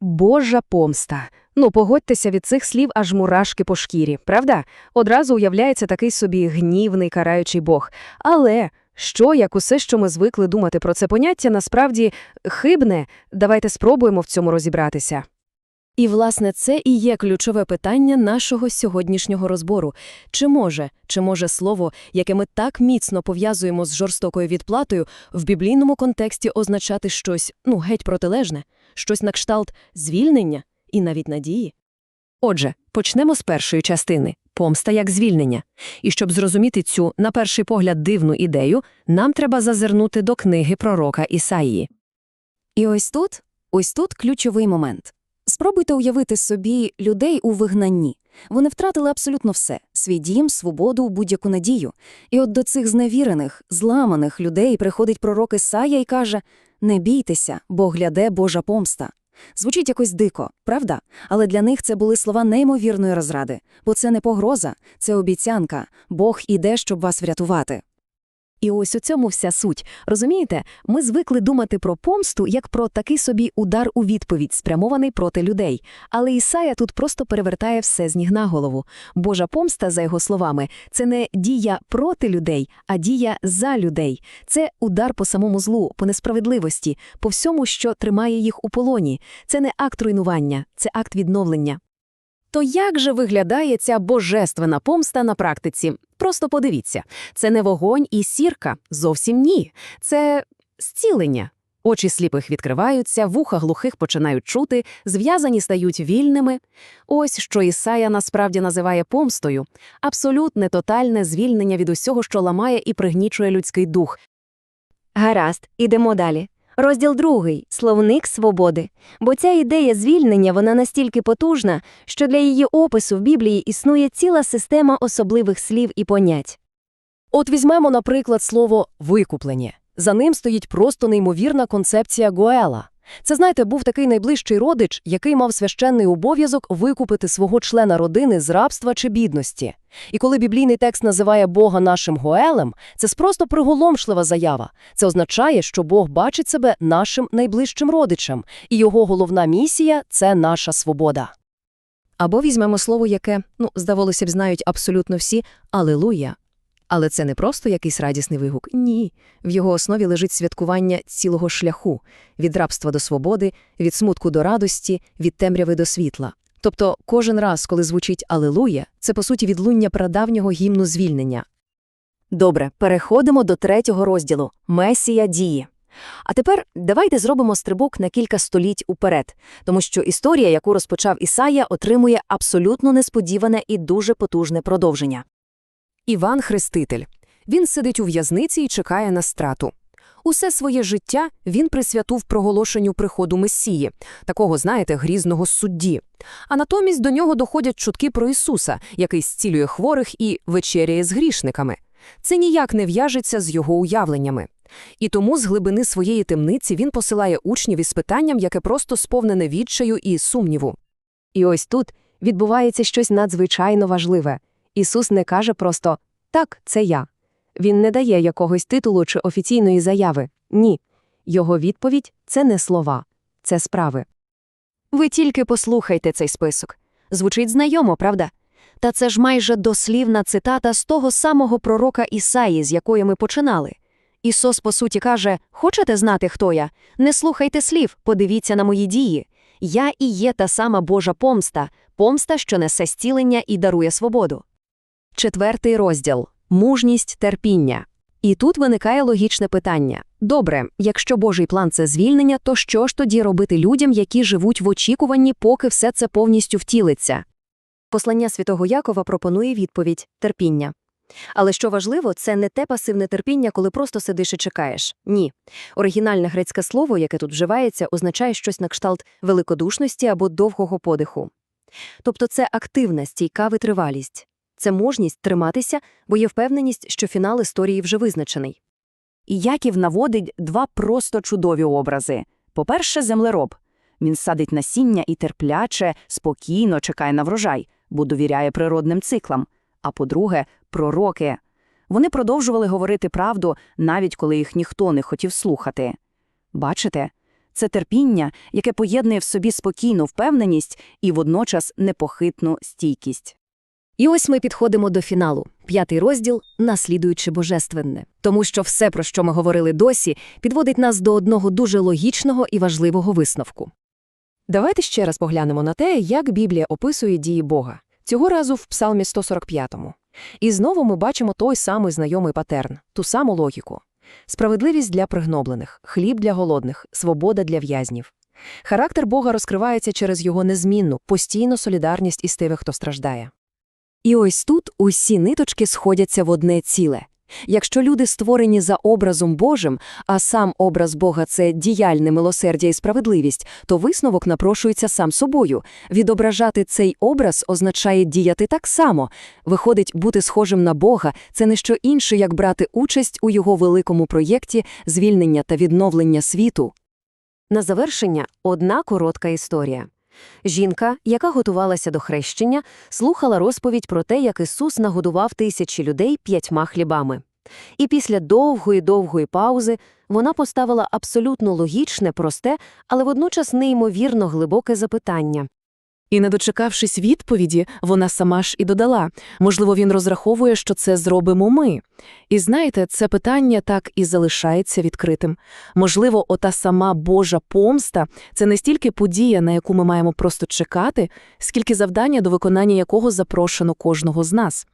Божа помста. Ну, погодьтеся, від цих слів аж мурашки по шкірі, правда? Одразу уявляється такий собі гнівний караючий Бог. Але що, як усе, що ми звикли думати про це поняття, насправді хибне, давайте спробуємо в цьому розібратися. І, власне, це і є ключове питання нашого сьогоднішнього розбору. Чи може, чи може слово, яке ми так міцно пов'язуємо з жорстокою відплатою, в біблійному контексті означати щось, ну, геть протилежне, щось на кшталт звільнення і навіть надії? Отже, почнемо з першої частини – помста як звільнення. І щоб зрозуміти цю, на перший погляд, дивну ідею, нам треба зазирнути до книги пророка Ісаїї. І ось тут, ось тут ключовий момент. Спробуйте уявити собі людей у вигнанні. Вони втратили абсолютно все – свій дім, свободу, будь-яку надію. І от до цих зневірених, зламаних людей приходить пророк Ісая і каже «Не бійтеся, бо гляде Божа помста». Звучить якось дико, правда? Але для них це були слова неймовірної розради. Бо це не погроза, це обіцянка. Бог іде, щоб вас врятувати. І ось у цьому вся суть. Розумієте, ми звикли думати про помсту як про такий собі удар у відповідь, спрямований проти людей. Але Ісая тут просто перевертає все з ніг на голову. Божа помста, за його словами, це не дія проти людей, а дія за людей. Це удар по самому злу, по несправедливості, по всьому, що тримає їх у полоні. Це не акт руйнування, це акт відновлення. То як же виглядає ця божественна помста на практиці? Просто подивіться, це не вогонь і сірка, зовсім ні. Це зцілення. Очі сліпих відкриваються, вуха глухих починають чути, зв'язані стають вільними. Ось що Ісая насправді називає помстою – абсолютне тотальне звільнення від усього, що ламає і пригнічує людський дух. Гаразд, ідемо далі. Розділ другий словник свободи. Бо ця ідея звільнення вона настільки потужна, що для її опису в Біблії існує ціла система особливих слів і понять. От візьмемо, наприклад, слово «викуплення». За ним стоїть просто неймовірна концепція Гоела. Це, знаєте, був такий найближчий родич, який мав священний обов'язок викупити свого члена родини з рабства чи бідності. І коли біблійний текст називає Бога нашим Гоелем, це просто приголомшлива заява. Це означає, що Бог бачить себе нашим найближчим родичем, і його головна місія – це наша свобода. Або візьмемо слово, яке, ну, здавалося б, знають абсолютно всі – «Алелуя». Але це не просто якийсь радісний вигук. Ні. В його основі лежить святкування цілого шляху – від рабства до свободи, від смутку до радості, від темряви до світла. Тобто кожен раз, коли звучить «Алелуя», це, по суті, відлуння прадавнього гімну звільнення. Добре, переходимо до третього розділу – «Месія діє». А тепер давайте зробимо стрибок на кілька століть уперед, тому що історія, яку розпочав Ісая, отримує абсолютно несподіване і дуже потужне продовження. Іван Хреститель. Він сидить у в'язниці і чекає на страту. Усе своє життя він присвятив проголошенню приходу Месії, такого, знаєте, грізного судді. А натомість до нього доходять чутки про Ісуса, який зцілює хворих і вечеряє з грішниками. Це ніяк не в'яжеться з його уявленнями. І тому з глибини своєї темниці він посилає учнів із питанням, яке просто сповнене відчаю і сумніву. І ось тут відбувається щось надзвичайно важливе. Ісус не каже просто «так, це я». Він не дає якогось титулу чи офіційної заяви. Ні. Його відповідь – це не слова, це справи. Ви тільки послухайте цей список. Звучить знайомо, правда? Та це ж майже дослівна цитата з того самого пророка Ісаї, з якої ми починали. Ісус, по суті, каже, хочете знати, хто я? Не слухайте слів, подивіться на мої дії. Я і є та сама Божа помста, помста, що несе зцілення і дарує свободу. Четвертий розділ мужність терпіння. І тут виникає логічне питання. Добре, якщо Божий план це звільнення, то що ж тоді робити людям, які живуть в очікуванні, поки все це повністю втілиться? Послання святого Якова пропонує відповідь терпіння. Але що важливо, це не те пасивне терпіння, коли просто сидиш і чекаєш. Ні. Оригінальне грецьке слово, яке тут вживається, означає щось на кшталт великодушності або довгого подиху. Тобто це активна, стійка витривалість. Це мужність триматися, бо є впевненість, що фінал історії вже визначений. І Яків наводить два просто чудові образи. По-перше, землероб. Він садить насіння і терпляче, спокійно чекає на врожай, бо довіряє природним циклам. А по-друге, пророки. Вони продовжували говорити правду, навіть коли їх ніхто не хотів слухати. Бачите, Це терпіння, яке поєднує в собі спокійну впевненість і водночас непохитну стійкість. І ось ми підходимо до фіналу. П'ятий розділ наслідуючи божественне. Тому що все, про що ми говорили досі, підводить нас до одного дуже логічного і важливого висновку. Давайте ще раз поглянемо на те, як Біблія описує дії Бога. Цього разу в Псалмі 145-му. І знову ми бачимо той самий знайомий патерн, ту саму логіку. Справедливість для пригноблених, хліб для голодних, свобода для в'язнів. Характер Бога розкривається через його незмінну, постійну солідарність із тими, хто страждає. І ось тут усі ниточки сходяться в одне ціле. Якщо люди створені за образом Божим, а сам образ Бога – це діяльне милосердя і справедливість, то висновок напрошується сам собою. Відображати цей образ означає діяти так само. Виходить, бути схожим на Бога – це не що інше, як брати участь у його великому проєкті звільнення та відновлення світу. На завершення одна коротка історія. Жінка, яка готувалася до хрещення, слухала розповідь про те, як Ісус нагодував тисячі людей п'ятьма хлібами. І після довгої-довгої паузи вона поставила абсолютно логічне, просте, але водночас неймовірно глибоке запитання. І, не дочекавшись відповіді, вона сама ж і додала. Можливо, він розраховує, що це зробимо ми. І знаєте, це питання так і залишається відкритим. Можливо, ота сама Божа помста – це не стільки подія, на яку ми маємо просто чекати, скільки завдання, до виконання якого запрошено кожного з нас.